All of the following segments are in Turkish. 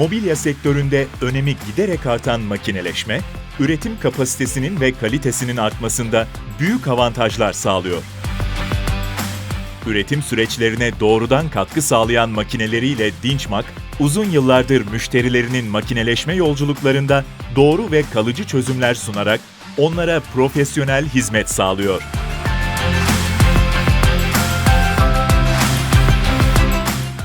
Mobilya sektöründe önemi giderek artan makineleşme, üretim kapasitesinin ve kalitesinin artmasında büyük avantajlar sağlıyor. Üretim süreçlerine doğrudan katkı sağlayan makineleriyle Dinçmak, uzun yıllardır müşterilerinin makineleşme yolculuklarında doğru ve kalıcı çözümler sunarak onlara profesyonel hizmet sağlıyor.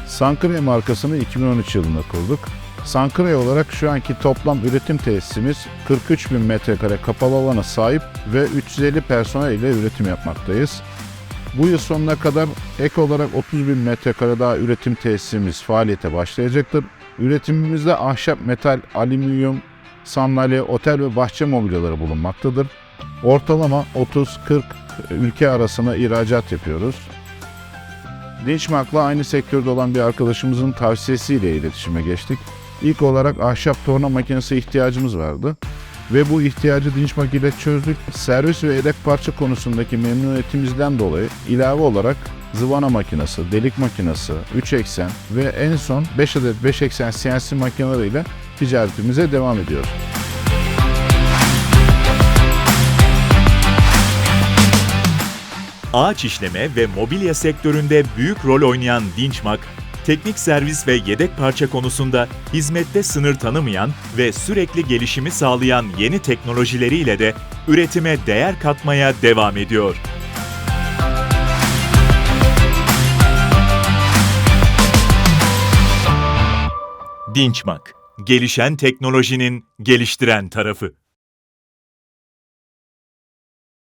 Sankırya markasını 2013 yılında kurduk. Sankırya olarak şu anki toplam üretim tesisimiz 43 bin metrekare kapalı alana sahip ve 350 personel ile üretim yapmaktayız. Bu yıl sonuna kadar ek olarak 30 bin metrekare daha üretim tesisimiz faaliyete başlayacaktır. Üretimimizde ahşap, metal, alüminyum, sandalye, otel ve bahçe mobilyaları bulunmaktadır. Ortalama 30-40 ülke arasına ihracat yapıyoruz. Dinçmak'la aynı sektörde olan bir arkadaşımızın tavsiyesiyle iletişime geçtik. İlk olarak ahşap torna makinesi ihtiyacımız vardı. Ve bu ihtiyacı Dinçmak ile çözdük. Servis ve yedek parça konusundaki memnuniyetimizden dolayı ilave olarak zıvana makinesi, delik makinesi, 3 eksen ve en son 5 adet 5 eksen CNC makineleriyle ticaretimize devam ediyoruz. Ağaç işleme ve mobilya sektöründe büyük rol oynayan Dinçmak, teknik servis ve yedek parça konusunda hizmette sınır tanımayan ve sürekli gelişimi sağlayan yeni teknolojileriyle de üretime değer katmaya devam ediyor. Dinçmak, gelişen teknolojinin geliştiren tarafı.